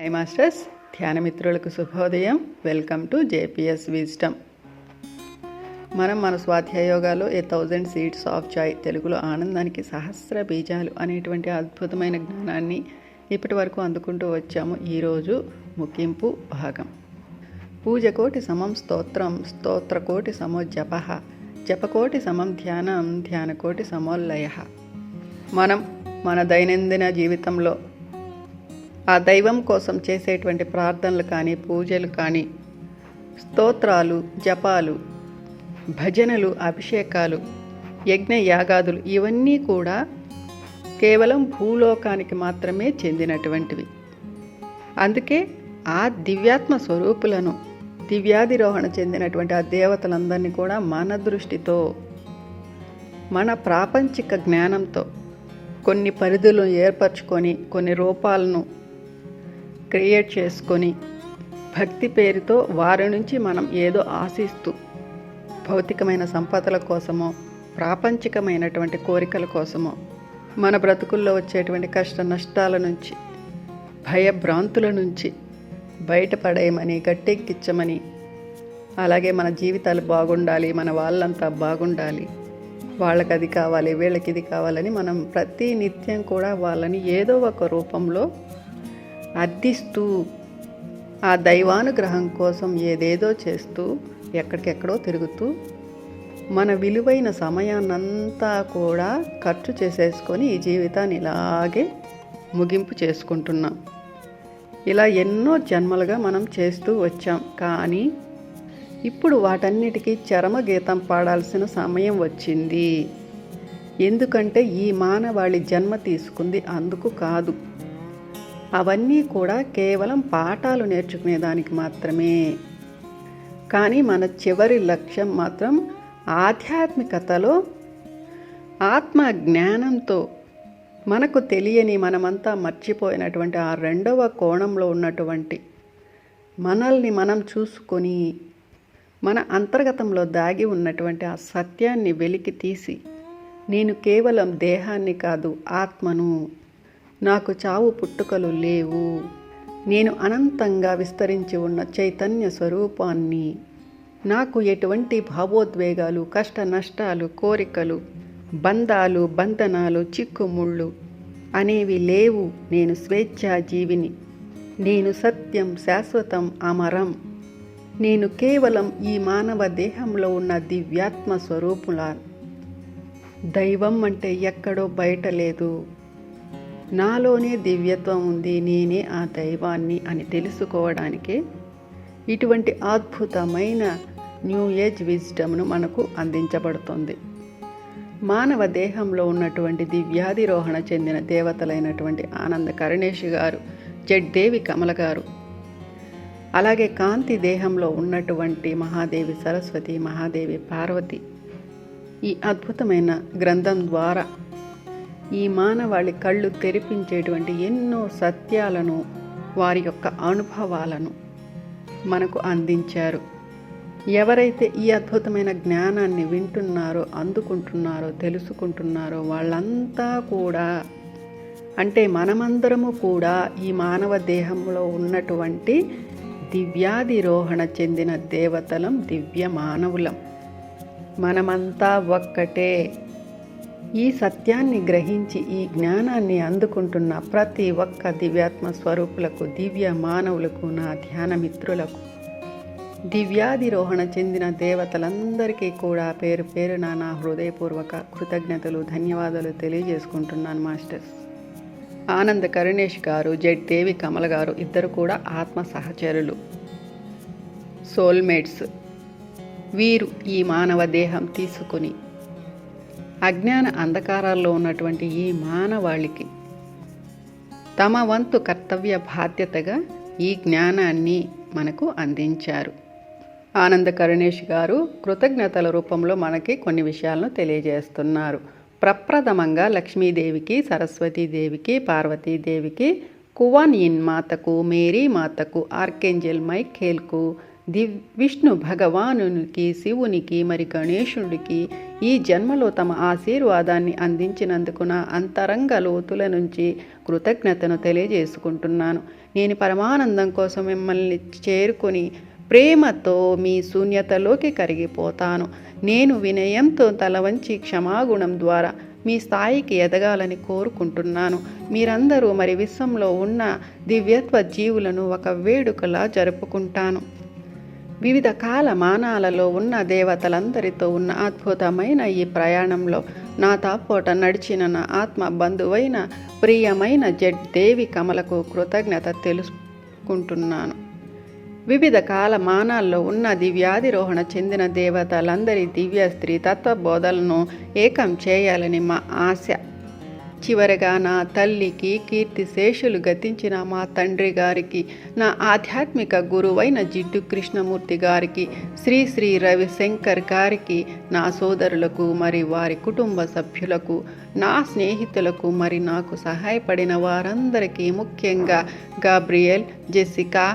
High masters ధ్యానమిత్రులకు శుభోదయం. Welcome to JPS wisdom మనం మన స్వాధ్యాయోగాలో A thousand seeds of joy తెలుగులో ఆనందానికి సహస్ర బీజాలు అనేటువంటి అద్భుతమైన జ్ఞానాన్ని ఇప్పటి వరకు అందుకుంటూ వచ్చాము. ఈరోజు ముగింపు భాగం. పూజకోటి సమం స్తోత్రం స్తోత్రకోటి సమో జప జపకోటి సమం ధ్యానం ధ్యానకోటి సమోల్లయ. మనం మన దైనందిన జీవితంలో ఆ దైవం కోసం చేసేటువంటి ప్రార్థనలు కానీ పూజలు కానీ స్తోత్రాలు జపాలు భజనలు అభిషేకాలు యజ్ఞ యాగాదులు ఇవన్నీ కూడా కేవలం భూలోకానికి మాత్రమే చెందినటువంటివి. అందుకే ఆ దివ్యాత్మ స్వరూపులను దివ్యాధిరోహణ చెందినటువంటి ఆ దేవతలందరినీ కూడా మన దృష్టితో మన ప్రాపంచిక జ్ఞానంతో కొన్ని పరిధులను ఏర్పరచుకొని కొన్ని రూపాలను క్రియేట్ చేసుకొని భక్తి పేరుతో వారి నుంచి మనం ఏదో ఆశిస్తూ భౌతికమైన సంపదల కోసమో ప్రాపంచికమైనటువంటి కోరికల కోసమో మన బ్రతుకుల్లో వచ్చేటువంటి కష్ట నష్టాల నుంచి భయభ్రాంతుల నుంచి బయటపడేయమని గట్టెక్కించమని అలాగే మన జీవితాలు బాగుండాలి మన వాళ్ళంతా బాగుండాలి వాళ్ళకి అది కావాలి వీళ్ళకి ఇది కావాలని మనం ప్రతి నిత్యం కూడా వాళ్ళని ఏదో ఒక రూపంలో అర్థిస్తూ ఆ దైవానుగ్రహం కోసం ఏదేదో చేస్తూ ఎక్కడికెక్కడో తిరుగుతూ మన విలువైన సమయాన్నంతా కూడా ఖర్చు చేసేసుకొని ఈ జీవితాన్ని ఇలాగే ముగింపు చేసుకుంటున్నాం. ఇలా ఎన్నో జన్మలుగా మనం చేస్తూ వచ్చాం. కానీ ఇప్పుడు వాటన్నిటికీ చరమగీతం పాడాల్సిన సమయం వచ్చింది. ఎందుకంటే ఈ మానవాళి జన్మ తీసుకుంది. అందుకు కాదు. అవన్నీ కూడా కేవలం పాఠాలు నేర్చుకునేదానికి మాత్రమే. కానీ మన చివరి లక్ష్యం మాత్రం ఆధ్యాత్మికతలో ఆత్మ జ్ఞానంతో మనకు తెలియని మనమంతా మర్చిపోయినటువంటి ఆ రెండవ కోణంలో ఉన్నటువంటి మనల్ని మనం చూసుకొని మన అంతర్గతంలో దాగి ఉన్నటువంటి ఆ సత్యాన్ని వెలికి తీసి నేను కేవలం దేహాన్ని కాదు ఆత్మను నాకు చావు పుట్టుకలు లేవు. నేను అనంతంగా విస్తరించి ఉన్న చైతన్య స్వరూపాన్ని నాకు ఎటువంటి భావోద్వేగాలు కష్ట నష్టాలు కోరికలు బంధాలు బంధనాలు చిక్కుముళ్ళు అనేవి లేవు. నేను స్వేచ్ఛాజీవిని నేను సత్యం శాశ్వతం అమరం. నేను కేవలం ఈ మానవ దేహంలో ఉన్న దివ్యాత్మ స్వరూపుల. దైవం అంటే ఎక్కడో బయట లేదు. నాలోనే దివ్యత్వం ఉంది నేనే ఆ దైవాన్ని అని తెలుసుకోవడానికే ఇటువంటి అద్భుతమైన న్యూ ఏజ్ విజ్డమ్ను మనకు అందించబడుతుంది. మానవ దేహంలో ఉన్నటువంటి దివ్యాధిరోహణ చెందిన దేవతలైనటువంటి ఆనంద కరణేష్ గారు జడ్దేవి కమల గారు అలాగే కాంతి దేహంలో ఉన్నటువంటి మహాదేవి సరస్వతి మహాదేవి పార్వతి ఈ అద్భుతమైన గ్రంథం ద్వారా ఈ మానవాళి కళ్ళు తెరిపించేటువంటి ఎన్నో సత్యాలను వారి యొక్క అనుభవాలను మనకు అందించారు. ఎవరైతే ఈ అద్భుతమైన జ్ఞానాన్ని వింటున్నారో అందుకుంటున్నారో తెలుసుకుంటున్నారో వాళ్ళంతా కూడా అంటే మనమందరము కూడా ఈ మానవ దేహంలో ఉన్నటువంటి దివ్యాధిరోహణ చెందిన దేవతలం దివ్య మానవులం మనమంతా ఒక్కటే. ఈ సత్యాన్ని గ్రహించి ఈ జ్ఞానాన్ని అందుకుంటున్న ప్రతి ఒక్క దివ్యాత్మ స్వరూపులకు దివ్య మానవులకు నా ధ్యాన మిత్రులకు దివ్యాధిరోహణ చెందిన దేవతలందరికీ కూడా పేరు పేరున నా హృదయపూర్వక కృతజ్ఞతలు ధన్యవాదాలు తెలియజేసుకుంటున్నాను మాస్టర్స్. ఆనంద్ కరుణేష్ గారు జెడ్ దేవి కమల గారు ఇద్దరు కూడా ఆత్మ సహచరులు సోల్మేట్స్. వీరు ఈ మానవ దేహం తీసుకుని అజ్ఞాన అంధకారాల్లో ఉన్నటువంటి ఈ మానవాళికి తమ వంతు కర్తవ్య బాధ్యతగా ఈ జ్ఞానాన్ని మనకు అందించారు. ఆనంద కరుణేష్ గారు కృతజ్ఞతల రూపంలో మనకి కొన్ని విషయాలను తెలియజేస్తున్నారు. ప్రప్రథమంగా లక్ష్మీదేవికి సరస్వతీదేవికి పార్వతీదేవికి కువాన్ ఇన్ మాతకు మేరీ మాతకు ఆర్కేంజల్ మైఖేల్కు దివ్ విష్ణు భగవానునికి శివునికి మరి గణేశుడికి ఈ జన్మలో తమ ఆశీర్వాదాన్ని అందించినందుకు నా అంతరంగ లోతుల నుంచి కృతజ్ఞతను తెలియజేసుకుంటున్నాను. నేను పరమానందం కోసం మిమ్మల్ని చేరుకొని ప్రేమతో మీ శూన్యతలోకి కరిగిపోతాను. నేను వినయంతో తల వంచి క్షమాగుణం ద్వారా మీ స్థాయికి ఎదగాలని కోరుకుంటున్నాను. మీరందరూ మరి విశ్వంలో ఉన్న దివ్యత్వ జీవులను ఒక వేడుకలా జరుపుకుంటాను. వివిధ కాలమానాలలో ఉన్న దేవతలందరితో ఉన్న అద్భుతమైన ఈ ప్రయాణంలో నా తాపోట నడిచిన నా ఆత్మ బంధువైన ప్రియమైన జడ్ దేవి కమలకు కృతజ్ఞత తెలుసుకుంటున్నాను. వివిధ కాల మానాల్లో ఉన్న దివ్యాధిరోహణ చెందిన దేవతలందరి దివ్య స్త్రీ తత్వ బోధలను ఏకం చేయాలని మా ఆశ చివరగా నా తల్లికి కీర్తి శేషులు గతించిన మా తండ్రి గారికి నా ఆధ్యాత్మిక గురువైన జిడ్డు కృష్ణమూర్తి గారికి శ్రీ శ్రీ రవిశంకర్ గారికి నా సోదరులకు మరి వారి కుటుంబ సభ్యులకు నా స్నేహితులకు మరి నాకు సహాయపడిన వారందరికీ ముఖ్యంగా Gabriel Jessica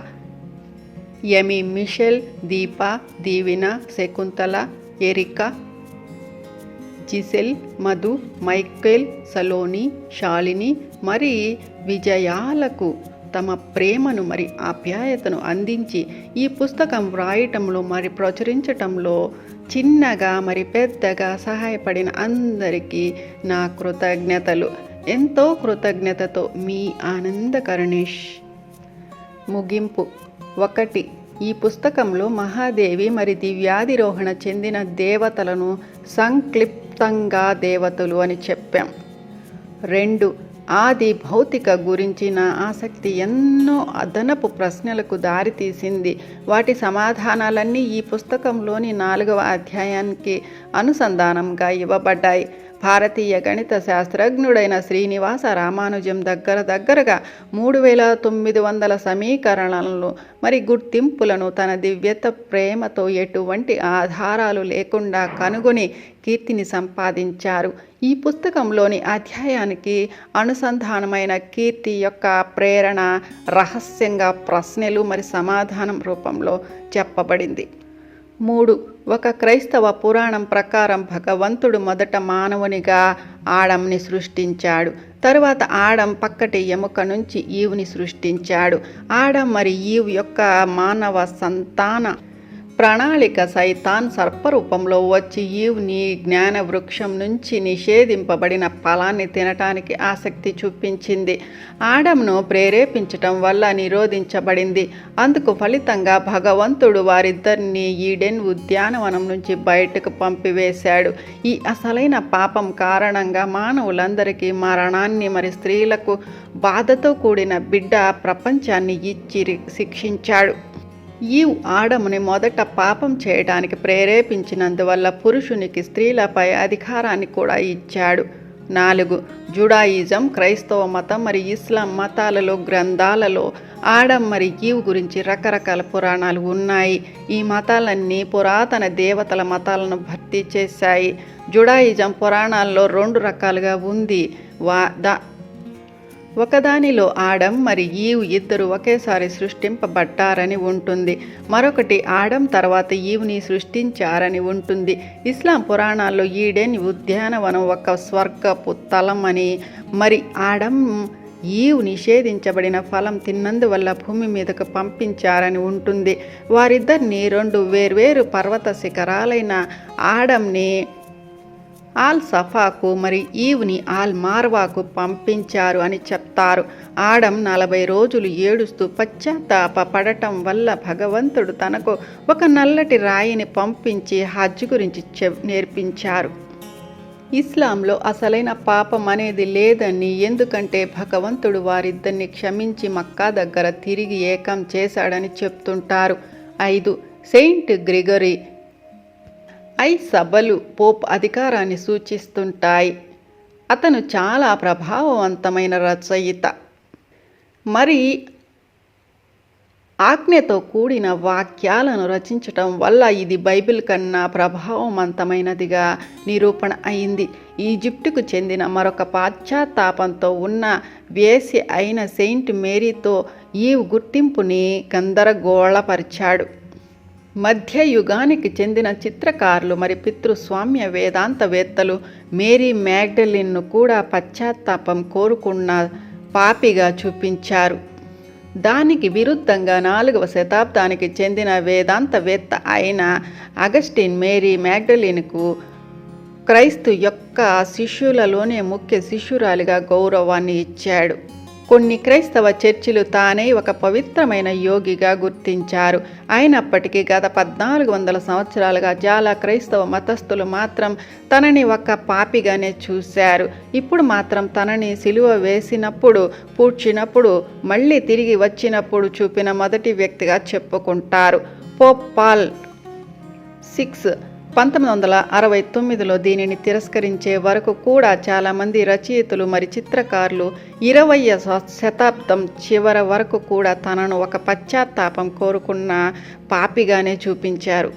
Yami Michelle Deepa Divina Shakuntala Erica Giselle Madhu Michael Saloni Shalini మరి విజయాలకు తమ ప్రేమను మరి ఆప్యాయతను అందించి ఈ పుస్తకం వ్రాయటంలో మరి ప్రచురించటంలో చిన్నగా మరి పెద్దగా సహాయపడిన అందరికీ నా కృతజ్ఞతలు. ఎంతో కృతజ్ఞతతో మీ ఆనంద కరుణేష్. ముగింపు. ఒకటి. ఈ పుస్తకంలో మహాదేవి మరి దివ్యాధిరోహణ చెందిన దేవతలను క్లుప్తంగా దేవతలు అని చెప్పాం. రెండు ఆది భౌతిక గురించిన ఆసక్తి ఎన్నో అదనపు ప్రశ్నలకు దారితీసింది వాటి సమాధానాలన్నీ ఈ పుస్తకంలోని నాలుగవ అధ్యాయానికి అనుసంధానంగా ఇవ్వబడ్డాయి. భారతీయ గణిత శాస్త్రజ్ఞుడైన శ్రీనివాస రామానుజం దగ్గర దగ్గరగా మూడు వేల తొమ్మిది వందల సమీకరణలను మరి గుర్తింపులను తన దివ్యత ప్రేమతో ఎటువంటి ఆధారాలు లేకుండా కనుగొని కీర్తిని సంపాదించారు. ఈ పుస్తకంలోని అధ్యాయానికి అనుసంధానమైన కీర్తి యొక్క ప్రేరణ రహస్యంగా ప్రశ్నలు మరి సమాధానం రూపంలో చెప్పబడింది. మూడు. ఒక క్రైస్తవ పురాణం ప్రకారం భగవంతుడు మొదట మానవునిగా ఆడంని సృష్టించాడు. తరువాత ఆడం పక్కటి ఎముక నుంచి ఈవుని సృష్టించాడు. ఆడం మరి ఈవు యొక్క మానవ సంతాన ప్రణాళిక సైతాన్ సర్పరూపంలో వచ్చి ఈవ్ని జ్ఞాన వృక్షం నుంచి నిషేధింపబడిన ఫలాన్ని తినటానికి ఆసక్తి చూపించింది. ఆడంను ప్రేరేపించటం వల్ల నిరోధించబడింది. అందుకు ఫలితంగా భగవంతుడు వారిద్దరిని ఈడెన్ ఉద్యానవనం నుంచి బయటకు పంపివేశాడు. ఈ అసలైన పాపం కారణంగా మానవులందరికీ మరణాన్ని మరి స్త్రీలకు బాధతో కూడిన బిడ్డ ప్రపంచాన్ని ఇచ్చి శిక్షించాడు. ఈవ్ ఆడముని మొదట పాపం చేయడానికి ప్రేరేపించినందువల్ల పురుషునికి స్త్రీలపై అధికారాన్ని కూడా ఇచ్చాడు. నాలుగు జుడాయిజం క్రైస్తవ మతం మరి ఇస్లాం మతాలలో గ్రంథాలలో ఆడం మరి ఈవ్ గురించి రకరకాల పురాణాలు ఉన్నాయి. ఈ మతాలన్నీ పురాతన దేవతల మతాలను భర్తీ చేశాయి. జుడాయిజం పురాణాల్లో రెండు రకాలుగా ఉంది. వా దా ఒకదానిలో ఆడం మరి ఈవ్ ఇద్దరు ఒకేసారి సృష్టింపబడ్డారని ఉంటుంది. మరొకటి ఆడం తర్వాత ఈవ్ని సృష్టించారని ఉంటుంది. ఇస్లాం పురాణాల్లో ఈడెన్ ఉద్యానవనం ఒక స్వర్గపు తలం అని. మరి ఆడం ఈవ్ నిషేధించబడిన ఫలం తిన్నందువల్ల భూమి మీదకు పంపించారని ఉంటుంది. వారిద్దరిని రెండు వేర్వేరు పర్వత శిఖరాలైన ఆడంని ఆల్ సఫాకు మరి ఈవ్ని ఆల్ మార్వాకు పంపించారు అని చెప్తారు. ఆడం నలభై రోజులు ఏడుస్తూ పశ్చాత్తాప పడటం వల్ల భగవంతుడు తనకు ఒక నల్లటి రాయిని పంపించి హజ్ గురించి నేర్పించారు. ఇస్లాంలో అసలైన పాపం అనేది లేదని ఎందుకంటే భగవంతుడు వారిద్దరిని క్షమించి మక్కా దగ్గర తిరిగి ఏకం చేశాడని చెప్తుంటారు. ఐదు సెయింట్ గ్రిగరీ ఐ సభలు పోప్ అధికారాన్ని సూచిస్తుంటాయి. అతను చాలా ప్రభావవంతమైన రచయిత. మరి ఆజ్ఞతో కూడిన వాక్యాలను రచించటం వల్ల ఇది బైబిల్ కన్నా ప్రభావవంతమైనదిగా నిరూపణ అయింది. ఈజిప్టుకు చెందిన మరొక పాశ్చాత్తాపంతో ఉన్న వేసి అయిన సెయింట్ మేరీతో ఈ గుర్తింపుని గందరగోళపరిచాడు. మధ్యయుగానికి చెందిన చిత్రకారులు మరి పితృస్వామ్య వేదాంతవేత్తలు మేరీ మ్యాగ్డలిన్ను కూడా పశ్చాత్తాపం కోరుకున్న పాపిగా చూపించారు. దానికి విరుద్ధంగా నాలుగవ శతాబ్దానికి చెందిన వేదాంతవేత్త అయిన అగస్టిన్ మేరీ మ్యాగ్డలిన్కు క్రైస్తు యొక్క శిష్యులలోనే ముఖ్య శిష్యురాలిగా గౌరవాన్ని ఇచ్చాడు. కొన్ని క్రైస్తవ చర్చిలు తానే ఒక పవిత్రమైన యోగిగా గుర్తించారు. అయినప్పటికీ గత పద్నాలుగు వందల సంవత్సరాలుగా చాలా క్రైస్తవ మతస్థులు మాత్రం తనని ఒక పాపిగానే చూశారు. ఇప్పుడు మాత్రం తనని సిలువ వేసినప్పుడు పూడ్చినప్పుడు మళ్ళీ తిరిగి వచ్చినప్పుడు చూపిన మొదటి వ్యక్తిగా చెప్పుకుంటారు. పోప్ పాల్ సిక్స్ పంతొమ్మిది వందల అరవై తొమ్మిదిలో దీనిని తిరస్కరించే వరకు కూడా చాలామంది రచయితలు మరి చిత్రకారులు ఇరవయ శతాబ్దం చివర వరకు కూడా తనను ఒక పశ్చాత్తాపం కోరుకున్న పాపిగానే చూపించారు.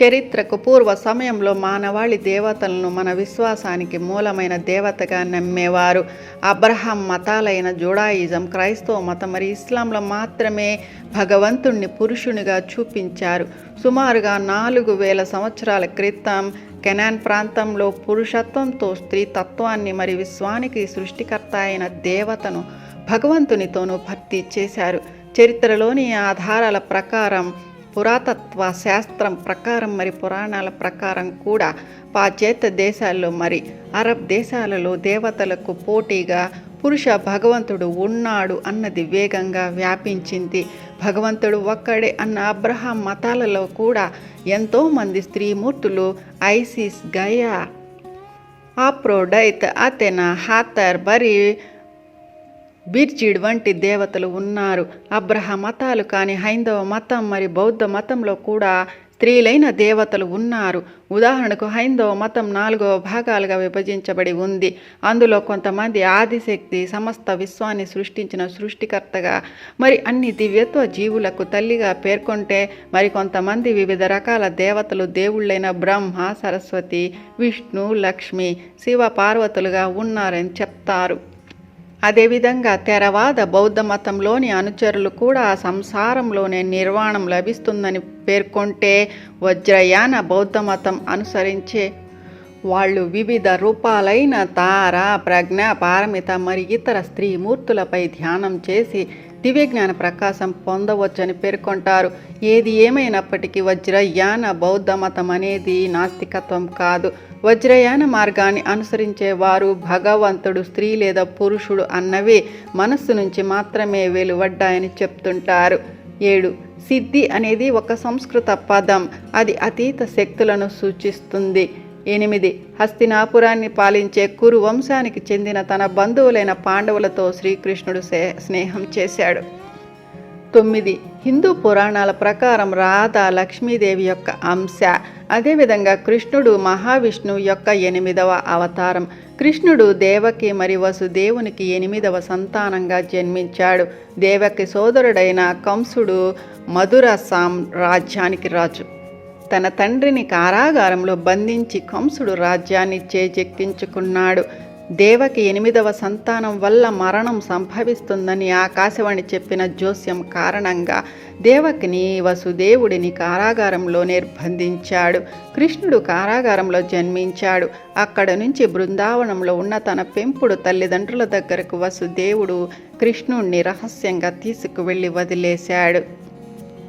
చరిత్రకు పూర్వ సమయంలో మానవాళి దేవతలను మన విశ్వాసానికి మూలమైన దేవతగా నమ్మేవారు. అబ్రహాం మతాలైన జుడాయిజం క్రైస్తవ మతం మరి ఇస్లాంలో మాత్రమే భగవంతుణ్ణి పురుషునిగా చూపించారు. సుమారుగా నాలుగు వేల సంవత్సరాల క్రితం కెనాన్ ప్రాంతంలో పురుషత్వంతో స్త్రీ తత్వాన్ని మరి విశ్వానికి సృష్టికర్త అయిన దేవతను భగవంతునితోనూ భర్తీ చేశారు. చరిత్రలోని ఆధారాల ప్రకారం పురాతత్వ శాస్త్రం ప్రకారం మరి పురాణాల ప్రకారం కూడా పాశ్చాత్య దేశాల్లో మరి అరబ్ దేశాలలో దేవతలకు పోటీగా పురుష భగవంతుడు ఉన్నాడు అన్నది వేగంగా వ్యాపించింది. భగవంతుడు ఒక్కడే అన్న అబ్రహాం మతాలలో కూడా ఎంతోమంది స్త్రీమూర్తులు ఐసిస్ గయా ఆప్రోడైత్ అతెన హాతర్ బరి బిర్జిడ్ వంటి దేవతలు ఉన్నారు. అబ్రహ మతాలు కానీ హైందవ మతం మరి బౌద్ధ మతంలో కూడా స్త్రీలైన దేవతలు ఉన్నారు. ఉదాహరణకు హైందవ మతం నాలుగవ భాగాలుగా విభజించబడి ఉంది. అందులో కొంతమంది ఆదిశక్తి సమస్త విశ్వాన్ని సృష్టించిన సృష్టికర్తగా మరి అన్ని దివ్యత్వ జీవులకు తల్లిగా పేర్కొంటే మరి కొంతమంది వివిధ రకాల దేవతలు దేవుళ్ళైన బ్రహ్మ సరస్వతి విష్ణు లక్ష్మి శివ పార్వతులుగా ఉన్నారని చెప్తారు. అదేవిధంగా తెరవాద బౌద్ధ మతంలోని అనుచరులు కూడా సంసారంలోనే నిర్వాణం లభిస్తుందని పేర్కొంటే వజ్రయాన బౌద్ధ మతం అనుసరించే వాళ్ళు వివిధ రూపాలైన తార ప్రజ్ఞ పారమిత మరి ఇతర స్త్రీమూర్తులపై ధ్యానం చేసి దివ్యజ్ఞాన ప్రకాశం పొందవచ్చని పేర్కొంటారు. ఏది ఏమైనప్పటికీ వజ్రయాన బౌద్ధ మతం అనేది నాస్తికత్వం కాదు. వజ్రయాన మార్గాన్ని అనుసరించే వారు భగవంతుడు స్త్రీ లేదా పురుషుడు అన్నవి మనస్సు నుంచి మాత్రమే వెలువడ్డాయని చెప్తుంటారు. ఏడు సిద్ధి అనేది ఒక సంస్కృత పదం. అది అతీత శక్తులను సూచిస్తుంది. ఎనిమిది హస్తినాపురాన్ని పాలించే కురు వంశానికి చెందిన తన బంధువులైన పాండవులతో శ్రీకృష్ణుడు స్నేహం చేశాడు. తొమ్మిది హిందూ పురాణాల ప్రకారం రాధ లక్ష్మీదేవి యొక్క అంశ. అదేవిధంగా కృష్ణుడు మహావిష్ణువు యొక్క ఎనిమిదవ అవతారం. కృష్ణుడు దేవకి మరి వసుదేవునికి ఎనిమిదవ సంతానంగా జన్మించాడు. దేవకి సోదరుడైన కంసుడు మధుర సామ్రాజ్యానికి రాజు. తన తండ్రిని కారాగారంలో బంధించి కంసుడు రాజ్యాన్ని చేజెక్కించుకున్నాడు. దేవకి ఎనిమిదవ సంతానం వల్ల మరణం సంభవిస్తుందని ఆకాశవాణి చెప్పిన జోస్యం కారణంగా దేవకిని వసుదేవుడిని కారాగారంలో నిర్బంధించాడు. కృష్ణుడు కారాగారంలో జన్మించాడు. అక్కడ నుంచి బృందావనంలో ఉన్న తన పెంపుడు తల్లిదండ్రుల దగ్గరకు వసుదేవుడు కృష్ణుణ్ణి రహస్యంగా తీసుకువెళ్ళి వదిలేశాడు.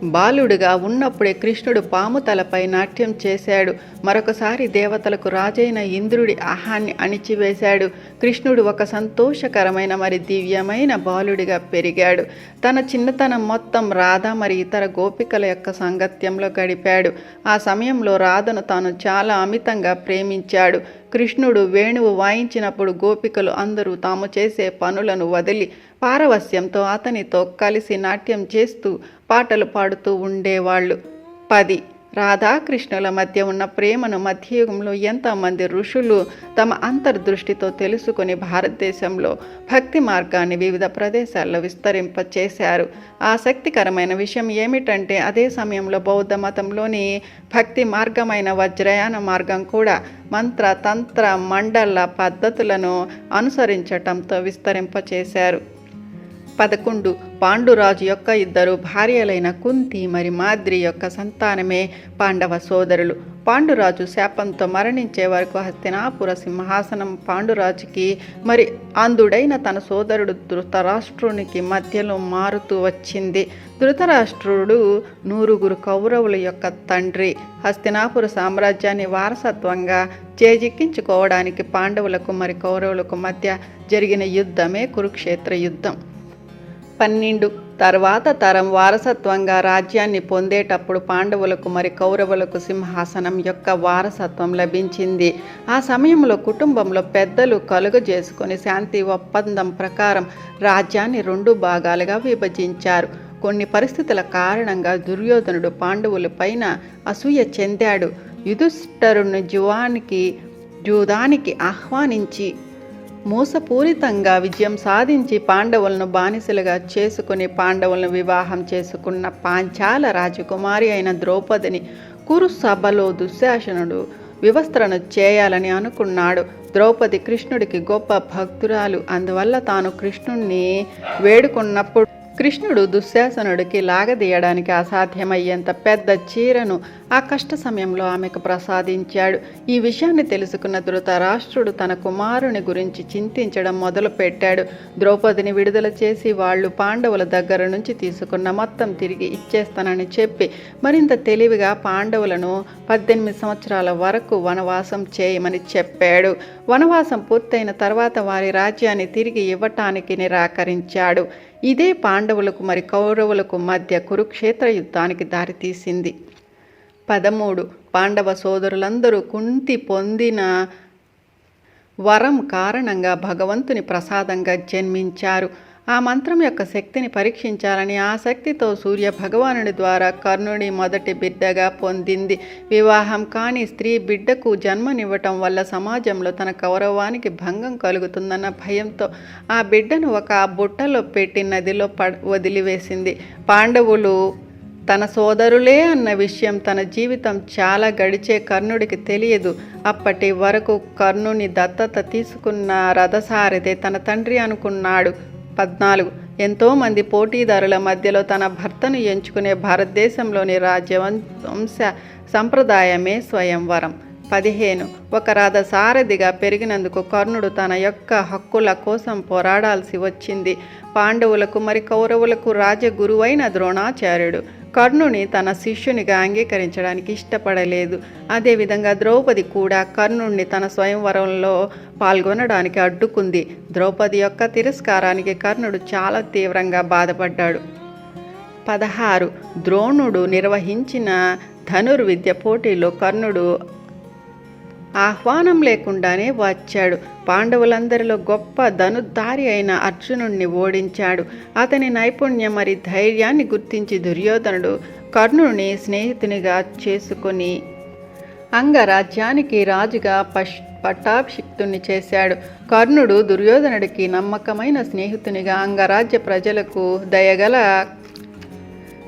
బాలుడుగా ఉన్నప్పుడే కృష్ణుడు పాము తలపై నాట్యం చేశాడు. మరొకసారి దేవతలకు రాజైన ఇంద్రుడి ఆహాన్ని అణిచివేశాడు. కృష్ణుడు ఒక సంతోషకరమైన మరి దివ్యమైన బాలుడిగా పెరిగాడు. తన చిన్నతనం మొత్తం రాధ మరి ఇతర గోపికల యొక్క సాంగత్యంలో గడిపాడు. ఆ సమయంలో రాధను తాను చాలా అమితంగా ప్రేమించాడు. కృష్ణుడు వేణువు వాయించినప్పుడు గోపికలు అందరూ తాము చేసే పనులను వదిలి పారవస్యంతో అతనితో కలిసి నాట్యం చేస్తూ పాటలు పాడుతూ ఉండేవాళ్ళు. పది. రాధాకృష్ణుల మధ్య ఉన్న ప్రేమను మధ్యయుగంలో ఎంతమంది ఋషులు తమ అంతర్దృష్టితో తెలుసుకుని భారతదేశంలో భక్తి మార్గాన్ని వివిధ ప్రదేశాల్లో విస్తరింపచేశారు. ఆసక్తికరమైన విషయం ఏమిటంటే అదే సమయంలో బౌద్ధ మతంలోని భక్తి మార్గమైన వజ్రయాన మార్గం కూడా మంత్ర తంత్ర మండల పద్ధతులను అనుసరించటంతో విస్తరింపచేశారు. పదకొండు. పాండురాజు యొక్క ఇద్దరు భార్యలైన కుంతి మరి మాద్రి యొక్క సంతానమే పాండవ సోదరులు. పాండురాజు శాపంతో మరణించే వరకు హస్తినాపుర సింహాసనం పాండురాజుకి మరి అందుడైన తన సోదరుడు ధృతరాష్ట్రునికి మధ్యలో మారుతూ వచ్చింది. ధృతరాష్ట్రుడు నూరుగురు కౌరవుల యొక్క తండ్రి. హస్తినాపుర సామ్రాజ్యాన్ని వారసత్వంగా చేజిక్కించుకోవడానికి పాండవులకు మరి కౌరవులకు మధ్య జరిగిన యుద్ధమే కురుక్షేత్ర యుద్ధం. పన్నెండు. తర్వాత తరం వారసత్వంగా రాజ్యాన్ని పొందేటప్పుడు పాండవులకు మరి కౌరవులకు సింహాసనం యొక్క వారసత్వం లభించింది. ఆ సమయంలో కుటుంబంలో పెద్దలు కలుగజేసుకొని శాంతి ఒప్పందం ప్రకారం రాజ్యాన్ని రెండు భాగాలుగా విభజించారు. కొన్ని పరిస్థితుల కారణంగా దుర్యోధనుడు పాండవుల పైన అసూయ చెందాడు. యుధిష్ఠరుని జువానికి జూదానికి ఆహ్వానించి మోసపూరితంగా విజయం సాధించి పాండవులను బానిసలుగా చేసుకుని పాండవులను వివాహం చేసుకున్న పాంచాల రాజకుమారి అయిన ద్రౌపదిని కురుసభలో దుశ్శాసనుడు వివస్త్రను చేయాలని అనుకున్నాడు. ద్రౌపది కృష్ణుడికి గొప్ప భక్తురాలు. అందువల్ల తాను కృష్ణుణ్ణి వేడుకున్నప్పుడు కృష్ణుడు దుశ్శాసనుడికి లాగదీయడానికి అసాధ్యమయ్యేంత పెద్ద చీరను ఆ కష్ట సమయంలో ఆమెకు ప్రసాదించాడు. ఈ విషయాన్ని తెలుసుకున్న ధృతరాష్ట్రుడు తన కుమారుని గురించి చింతించడం మొదలుపెట్టాడు. ద్రౌపదిని విడుదల చేసి వాళ్ళు పాండవుల దగ్గర నుంచి తీసుకున్న మొత్తం తిరిగి ఇచ్చేస్తానని చెప్పి మరింత తెలివిగా పాండవులను పద్దెనిమిది సంవత్సరాల వరకు వనవాసం చేయమని చెప్పాడు. వనవాసం పూర్తయిన తర్వాత వారి రాజ్యాన్ని తిరిగి ఇవ్వటానికి నిరాకరించాడు. ఇదే పాండవులకు మరి కౌరవులకు మధ్య కురుక్షేత్ర యుద్ధానికి దారితీసింది. పదమూడు. పాండవ సోదరులందరూ కుంతి పొందిన వరం కారణంగా భగవంతుని ప్రసాదంగా జన్మించారు. ఆ మంత్రం యొక్క శక్తిని పరీక్షించాలని ఆ శక్తితో సూర్య భగవానుడి ద్వారా కర్ణుడి మొదటి బిడ్డగా పొందింది. వివాహం కాని స్త్రీ బిడ్డకు జన్మనివ్వటం వల్ల సమాజంలో తన కౌరవానికి భంగం కలుగుతుందన్న భయంతో ఆ బిడ్డను ఒక బుట్టలో పెట్టి నదిలో ప వదిలివేసింది. పాండవులు తన సోదరులే అన్న విషయం తన జీవితం చాలా గడిచే కర్ణుడికి తెలియదు. అప్పటి వరకు కర్ణుని దత్తత తీసుకున్న రథసారథి తన తండ్రి అనుకున్నాడు. పద్నాలుగు. ఎంతోమంది పోటీదారుల మధ్యలో తన భర్తను ఎంచుకునే భారతదేశంలోని రాజవంశ సంప్రదాయమే స్వయంవరం. పదిహేను. ఒక రథ సారథిగా పెరిగినందుకు కర్ణుడు తన యొక్క హక్కుల కోసం పోరాడాల్సి వచ్చింది. పాండవులకు మరి కౌరవులకు రాజగురువైన ద్రోణాచార్యుడు కర్ణుని తన శిష్యునిగా అంగీకరించడానికి ఇష్టపడలేదు. అదేవిధంగా ద్రౌపది కూడా కర్ణుణ్ణి తన స్వయంవరంలో పాల్గొనడానికి అడ్డుకుంది. ద్రౌపది యొక్క తిరస్కారానికి కర్ణుడు చాలా తీవ్రంగా బాధపడ్డాడు. పదహారు. ద్రోణుడు నిర్వహించిన ధనుర్విద్య పోటీలో కర్ణుడు ఆహ్వానం లేకుండానే వచ్చాడు. పాండవులందరిలో గొప్ప ధనుద్ధారి అయిన అర్జునుణ్ణి ఓడించాడు. అతని నైపుణ్యం మరి ధైర్యాన్ని గుర్తించి దుర్యోధనుడు కర్ణుని స్నేహితునిగా చేసుకొని అంగరాజ్యానికి రాజుగా పష్ పట్టాభిషిక్తుని చేశాడు. కర్ణుడు దుర్యోధనుడికి నమ్మకమైన స్నేహితునిగా అంగరాజ్య ప్రజలకు దయగల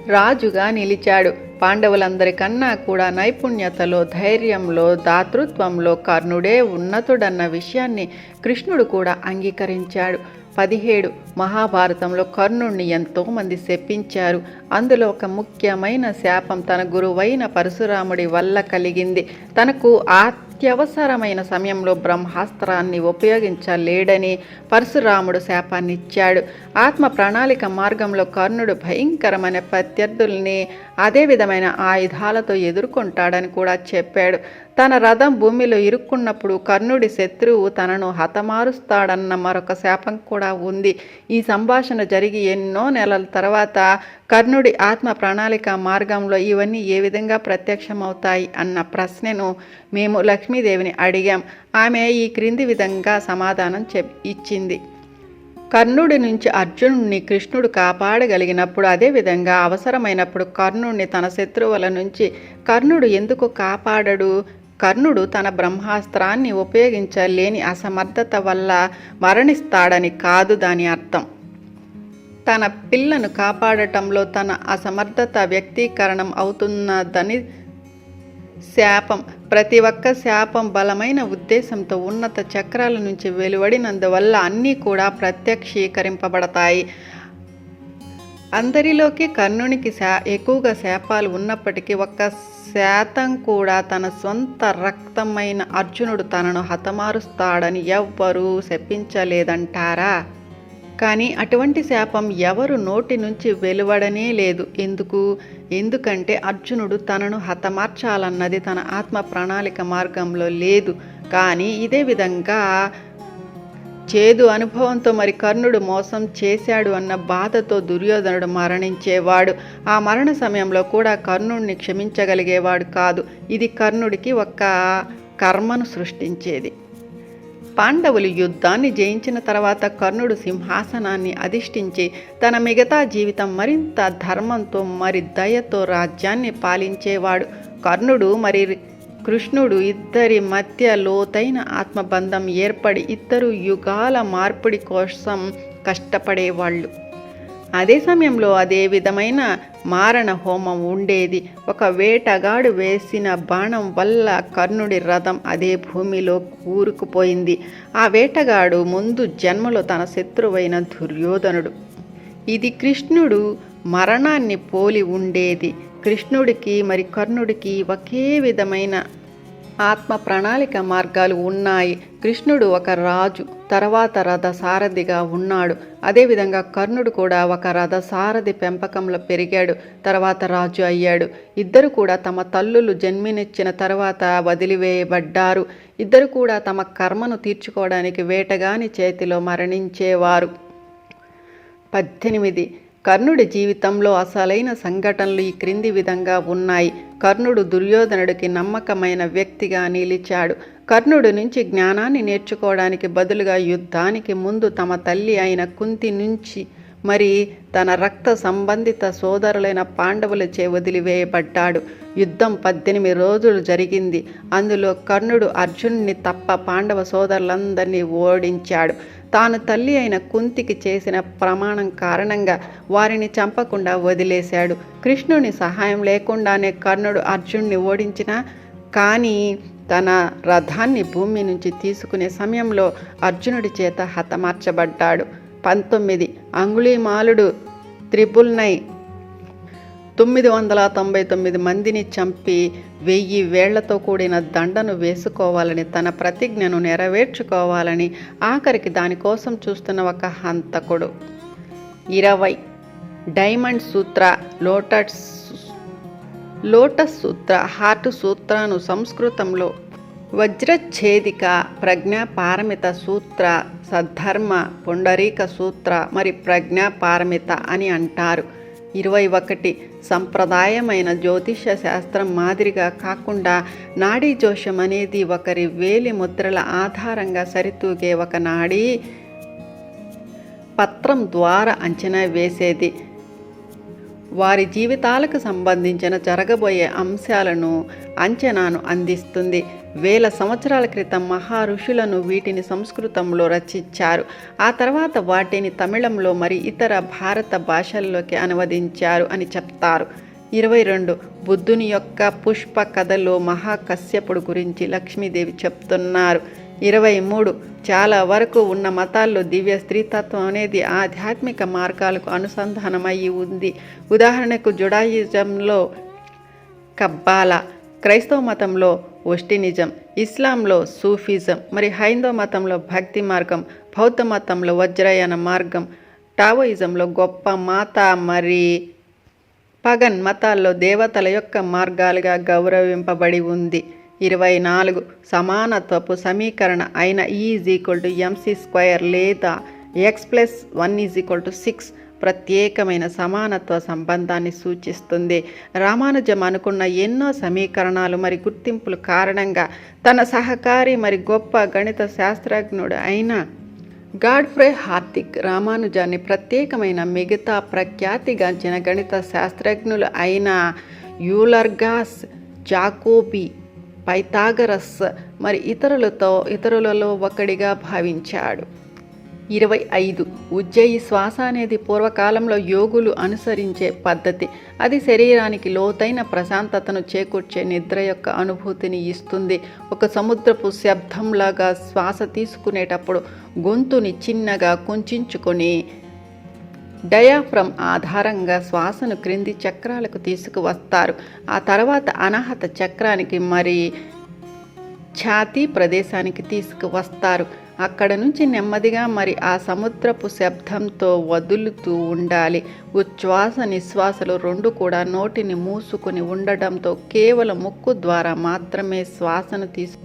రాజుగా నిలిచాడు. పాండవులందరికన్నా కూడా నైపుణ్యతలో ధైర్యంలో దాతృత్వంలో కర్ణుడే ఉన్నతుడన్న విషయాన్ని కృష్ణుడు కూడా అంగీకరించాడు. పదిహేడు మహాభారతంలో కర్ణుణ్ణి ఎంతోమంది శపించారు. అందులో ఒక ముఖ్యమైన శాపం తన గురువైన పరశురాముడి వల్ల కలిగింది. తనకు అత్యవసరమైన సమయంలో బ్రహ్మాస్త్రాన్ని ఉపయోగించలేడని పరశురాముడు శాపాన్నిచ్చాడు. ఆత్మ ప్రణాళిక మార్గంలో కర్ణుడు భయంకరమైన ప్రత్యర్థుల్ని అదే విధమైన ఆయుధాలతో ఎదుర్కొంటాడని కూడా చెప్పాడు. తన రథం భూమిలో ఇరుక్కున్నప్పుడు కర్ణుడి శత్రువు తనను హతమారుస్తాడన్న మరొక శాపం కూడా ఉంది. ఈ సంభాషణ జరిగి ఎన్నో నెలల తర్వాత కర్ణుడి ఆత్మ ప్రణాళిక మార్గంలో ఇవన్నీ ఏ విధంగా ప్రత్యక్షమవుతాయి అన్న ప్రశ్నను మేము లక్ష్మీదేవిని అడిగాం. ఆమె ఈ క్రింది విధంగా సమాధానం చెప్ ఇచ్చింది. కర్ణుడి నుంచి అర్జునుడిని కృష్ణుడు కాపాడగలిగినప్పుడు అదేవిధంగా అవసరమైనప్పుడు కర్ణుడిని తన శత్రువుల నుంచి కర్ణుడు ఎందుకు కాపాడడు? కర్ణుడు తన బ్రహ్మాస్త్రాన్ని ఉపయోగించలేని అసమర్థత వల్ల మరణిస్తాడని కాదు దాని అర్థం. తన పిల్లను కాపాడటంలో తన అసమర్థత వ్యక్తీకరణం అవుతున్నదని శాపం. ప్రతి ఒక్క శాపం బలమైన ఉద్దేశంతో ఉన్నత చక్రాల నుంచి వెలువడినందువల్ల అన్నీ కూడా ప్రత్యక్షీకరింపబడతాయి. అందరిలోకి కర్ణునికి శా ఎక్కువగా శాపాలు ఉన్నప్పటికీ ఒక్క శాతం కూడా తన సొంత రక్తమైన అర్జునుడు తనను హతమారుస్తాడని ఎవ్వరూ శపించలేదంటారా? కానీ అటువంటి శాపం ఎవరు నోటి నుంచి వెలువడనే లేదు. ఎందుకు? ఎందుకంటే అర్జునుడు తనను హతమార్చాలన్నది తన ఆత్మ ప్రణాళిక మార్గంలో లేదు. కానీ ఇదే విధంగా చేదు అనుభవంతో మరి కర్ణుడు మోసం చేశాడు అన్న బాధతో దుర్యోధనుడు మరణించేవాడు. ఆ మరణ సమయంలో కూడా కర్ణుడిని క్షమించగలిగేవాడు కాదు. ఇది కర్ణుడికి ఒక కర్మను సృష్టించేది. పాండవులు యుద్ధాన్ని జయించిన తర్వాత కర్ణుడు సింహాసనాన్ని అధిష్ఠించి తన మిగతా జీవితం మరింత ధర్మంతో మరి దయతో రాజ్యాన్ని పాలించేవాడు. కర్ణుడు మరి కృష్ణుడు ఇద్దరి మధ్య లోతైన ఆత్మబంధం ఏర్పడి ఇద్దరు యుగాల మార్పిడి కోసం కష్టపడేవాళ్ళు. అదే సమయంలో అదే విధమైన మారణ హోమం ఉండేది. ఒక వేటగాడు వేసిన బాణం వల్ల కర్ణుడి రథం అదే భూమిలో కూరుకుపోయింది. ఆ వేటగాడు ముందు జన్మలో తన శత్రువైన దుర్యోధనుడు. ఇది కృష్ణుడు మరణాన్ని పోలి ఉండేది. కృష్ణుడికి మరి కర్ణుడికి ఒకే విధమైన ఆత్మ ప్రణాళిక మార్గాలు ఉన్నాయి. కృష్ణుడు ఒక రాజు తర్వాత రథ సారథిగా ఉన్నాడు అదేవిధంగా కర్ణుడు కూడా ఒక రథ సారథి పెంపకంలో పెరిగాడు తర్వాత రాజు అయ్యాడు. ఇద్దరు కూడా తమ తల్లులు జన్మినిచ్చిన తర్వాత వదిలివేయబడ్డారు. ఇద్దరు కూడా తమ కర్మను తీర్చుకోవడానికి వేటగాని చేతిలో మరణించేవారు. పద్దెనిమిది. కర్ణుడి జీవితంలో అసలైన సంఘటనలు ఈ క్రింది విధంగా ఉన్నాయి. కర్ణుడు దుర్యోధనుడికి నమ్మకమైన వ్యక్తిగా నిలిచాడు. కర్ణుడి నుంచి జ్ఞానాన్ని నేర్చుకోవడానికి బదులుగా యుద్ధానికి ముందు తమ తల్లి అయిన కుంతి నుంచి మరి తన రక్త సంబంధిత సోదరులైన పాండవులచే వదిలివేయబడ్డాడు. యుద్ధం పద్దెనిమిది రోజులు జరిగింది. అందులో కర్ణుడు అర్జునుడిని తప్ప పాండవ సోదరులందరినీ ఓడించాడు. తాను తల్లి అయిన కుంతికి చేసిన ప్రమాణం కారణంగా వారిని చంపకుండా వదిలేశాడు. కృష్ణుని సహాయం లేకుండానే కర్ణుడు అర్జున్ని ఓడించిన కానీ తన రథాన్ని భూమి నుంచి తీసుకునే సమయంలో అర్జునుడి చేత హతమార్చబడ్డాడు. పంతొమ్మిది. అంగుళీమాలుడు త్రిపుల్ నై తొమ్మిది వందల తొంభై తొమ్మిది మందిని చంపి వెయ్యి వేళ్ళతో కూడిన దండను వేసుకోవాలని తన ప్రతిజ్ఞను నెరవేర్చుకోవాలని ఆఖరికి దానికోసం చూస్తున్న ఒక హంతకుడు. ఇరవై diamond sutra lotus lotus sutra heart సూత్రను సంస్కృతంలో వజ్రఛేదిక ప్రజ్ఞాపారమిత సూత్ర సద్ధర్మ పుండరీక సూత్ర మరి ప్రజ్ఞాపారమిత అని అంటారు. ఇరవై ఒకటి. సంప్రదాయమైన జ్యోతిష శాస్త్రం మాదిరిగా కాకుండా నాడీ జోషం అనేది ఒకరి వేలి ముద్రల ఆధారంగా సరితూగే ఒక నాడీ పత్రం ద్వారా అంచనా వేసేది. వారి జీవితాలకు సంబంధించిన జరగబోయే అంశాలను అంచనాను అందిస్తుంది. వేల సంవత్సరాల క్రితం మహా ఋషులను వీటిని సంస్కృతంలో రచించారు. ఆ తర్వాత వాటిని తమిళంలో మరి ఇతర భారత భాషల్లోకి అనువదించారు అని చెప్తారు. ఇరవై రెండు బుద్ధుని యొక్క పుష్ప కథలో మహాకశ్యపుడు గురించి లక్ష్మీదేవి చెప్తున్నారు. ఇరవై మూడు చాలా వరకు ఉన్న మతాల్లో దివ్య స్త్రీతత్వం అనేది ఆధ్యాత్మిక మార్గాలకు అనుసంధానమై ఉంది. ఉదాహరణకు జుడాయిజంలో కబ్బాలా క్రైస్తవ మతంలో ఒస్టినిజం ఇస్లాంలో సూఫిజం మరి హైందవ మతంలో భక్తి మార్గం బౌద్ధ మతంలో వజ్రయాన మార్గం టావోయిజంలో గొప్ప మాత మరి పగన్ మతాల్లో దేవతల యొక్క మార్గాలుగా గౌరవింపబడి ఉంది. ఇరవై నాలుగు సమానత్వపు సమీకరణ అయిన is equal to MC square లేదా X plus one is equal to six ప్రత్యేకమైన సమానత్వ సంబంధాన్ని సూచిస్తుంది. రామానుజం అనుకున్న ఎన్నో సమీకరణాలు మరి గుర్తింపుల కారణంగా తన సహకారి మరి గొప్ప గణిత శాస్త్రజ్ఞుడు అయిన గాడ్ఫ్రే హార్దిక్ రామానుజాన్ని ప్రత్యేకమైన మిగతా ప్రఖ్యాతిగాంచిన గణిత శాస్త్రజ్ఞులు అయిన యూలర్గాస్ జాకోబీ పైథాగరస్ మరి ఇతరులతో ఇతరులలో ఒకడిగా భావించాడు. ఇరవై ఐదు. ఉజ్జయి శ్వాస అనేది పూర్వకాలంలో యోగులు అనుసరించే పద్ధతి. అది శరీరానికి లోతైన ప్రశాంతతను చేకూర్చే నిద్ర యొక్క అనుభూతిని ఇస్తుంది. ఒక సముద్రపు శబ్దంలాగా శ్వాస తీసుకునేటప్పుడు గొంతుని చిన్నగా కుంచుకొని డయాఫ్రమ్ ఆధారంగా శ్వాసను క్రింది చక్రాలకు తీసుకువస్తారు. ఆ తర్వాత అనాహత చక్రానికి మరి ఛాతీ ప్రదేశానికి తీసుకువస్తారు. అక్కడ నుంచి నెమ్మదిగా మరి ఆ సముద్రపు శబ్దంతో వదులుతూ ఉండాలి. ఉచ్ఛ్వాస నిశ్వాసలు రెండు కూడా నోటిని మూసుకుని ఉండడంతో కేవలం ముక్కు ద్వారా మాత్రమే శ్వాసను తీసు